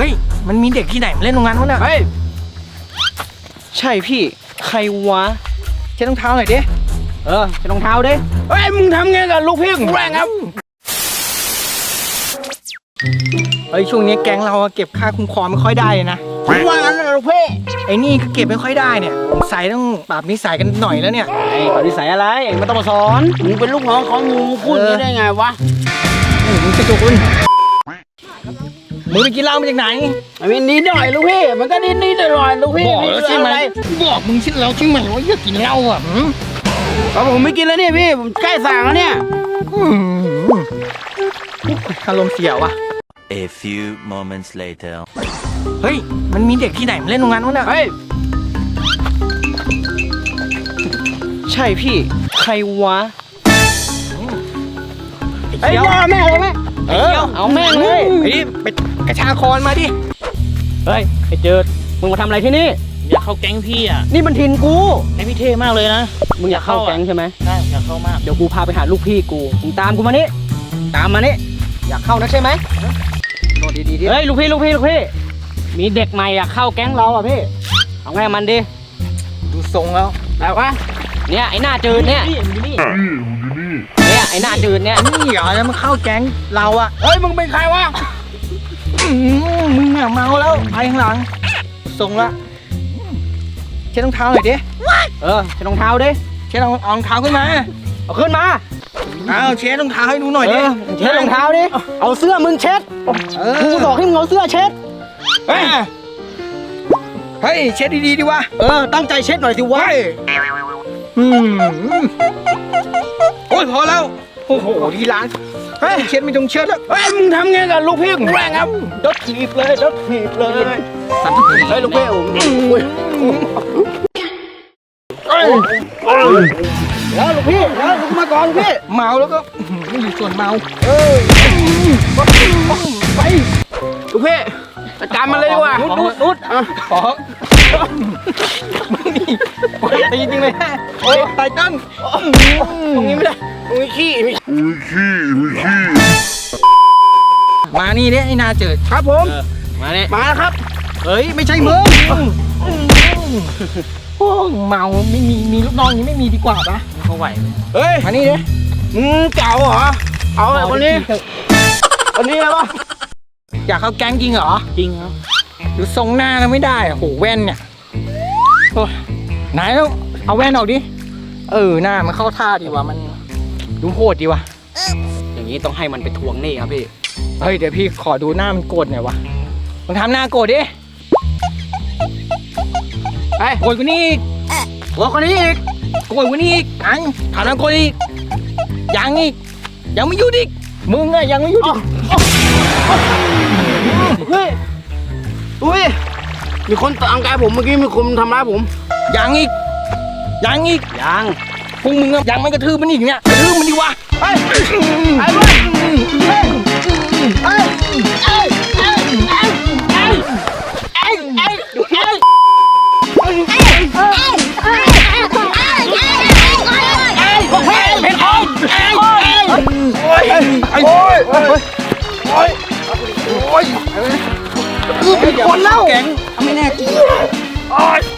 เฮ้ย มันมีเด็กที่ไหนมาเล่นตรงนั้นวะเนี่ยเฮ้ย ใช่พี่ ใครวะเช็ดรองเท้าหน่อยดิ เออใส่รองเท้าดิ เฮ้ย มึงทำไงกับลูกพี่กูแรงครับ เฮ้ยช่วงนี้แก๊งเราอะเก็บค่าคุ้มครองไม่ค่อยได้เลยนะ ผมว่างั้นเลยลูกพี่ไอ้นี่ก็เก็บไม่ค่อยได้เนี่ยสงสัยต้องปรับนิสัยกันหน่อยแล้วเนี่ย ไอ้เขานิสัยอะไรเอ็งไม่ต้องมาสอน มึงเป็นลูกน้องเขามึงพูดอย่างนี้ได้ไงวะอืมมึงกระจุกคุณ มึงไปกินเหล้ามาจากไหนไอ้นี่นิดหน่อยลูกพี่ มันก็นิดนิดหน่อยๆลูกพี่บอกแล้วใช่ไหมอะไรบอกมึงใช่แล้วใช่ไหมว่าอย่ากินเหล้าอะหืมก็ผมไม่กินแล้วเนี่ยพี่ผมใกล้สั่งแล้วเนี่ยอืมอารมณ์เสียว่ะ A few moments later. เฮ้ย มันมีเด็กที่ไหนมาเล่นตรงนั้นวะเนี่ยเฮ้ย ใช่พี่ ใครวะไอ้ยพ่อแม่เลยไหม เออเอาแม่งเลยไอ้นี่ไปกระชากคอนมาดิ เฮ้ยไอ้เจิดมึงมาทำอะไรที่นี่ อยากเข้าแก๊งพี่อะนี่มันทินกู แก๊งพี่เท่มากเลยนะมึงอยากเข้าแก๊งใช่ไหมใช่อยากเข้ามาก เดี๋ยวกูพาไปหาลูกพี่กู มึงตามกูมานี่ ตามมานี่ อยากเข้านะใช่ไหมโดดดีๆดิเฮ้ยลูกพี่ลูกพี่ลูกพี่ มีเด็กใหม่อยากเข้าแก๊งเราอะพี่ เอาไงกับมันดิดูทรงแล้วแบบว่าเนี่ยไอ้หน้าจืดเนี่ยนี่มึงนี่เนี่ย ไอ้หน้าจืดเนี่ย นี่เหรอแล้วมันเข้าแก๊งเราอะเฮ้ยมึงเป็นใครวะอื้อหือมึงอะเมาแล้วไปข้างหลังทรงละเช็ดรองเท้าหน่อยดิเออใส่รองเท้าดิเช็ดรองเอารองเท้าขึ้นมาเอาขึ้นมาเอาเช็ดรองเท้าให้ดูหน่อยเอดิอเช็ดรองเท้าดิ เอาเสื้อมึงเช็ดเออกูบอกให้มึงเอาเสื้อเช็ด เฮ้ยเฮ้ยเช็ดดีๆดิวะเออ ตั้งใจเช็ดหน่อยสิวะ เฮ้ยอืมโอ้ยพอแล้ว โอ้โหที่ร้านเฮ้ยเช็ดไม่ต้องเช็ดแล้วเฮ้ยมึงทำไงกับลูกพี่กูแรงครับรถถีบเลยรถถีบเลยสันติเฮ้ยลูกพี่ผมเฮ้ยแล้วลูกพี่แล้วลูกมาก่อนพี่เมาแล้วก็อื้อหืออยู่ส่วนเมาไปลูกพี่จัดการมันเลยดีกว่านุดนุดนุดขอมึงนี่ปวดตีจริงเลยฮะโอ้ยไตตันตรงนี้ไม่ได้ ตรงนี้ขี้มีมานี่เนี่ยไอ้นาเจิดครับผม มาเนี่ยมาแล้วครับเฮ้ยไม่ใช่มึงโอ้เมาไม่มีมีลูกน้องอย่างนี้ไม่มีดีกว่าปะเขาไหวไหมเฮ้ยมานี่ดิมึงเก่าเหรอเอาไอ้คนนี้คนนี้เลยปะอยากเข้าแก๊งจริงเหรอจริงครับดูทรงหน้าแล้วไม่ได้อะโหแว่นเนี่ยโอ้ยไหนแล้วเอาแว่นออกดิเออหน้ามันเข้าท่าดีว่ะมัน ดูโหดดีว่ะอย่างนี้ต้องให้มันไปทวงหนี้ครับพี่เฮ้ยเดี๋ยวพี่ขอดูหน้ามันโกรธหน่อยวะมึงทำหน้าโกรธดิไปโกรธกว่านี้อีกโอ้คนนี้อีกโกรธกว่านี้อีกอังถามน้ำโกรธอีกยังอีกยังไม่หยุดอีกมึงอะยังไม่หยุดอีกเฮ้ยอุ้ยมีคนตังกายผมเมื่อกี้มีคนทำร้ายผมยังอีกยังอีกยังพวกมึงอะยังไม่กระทืบมันอีกเนี่ย กระทืบมันดีวะไปไปไปคนเล่าแกงไม่แน่จริง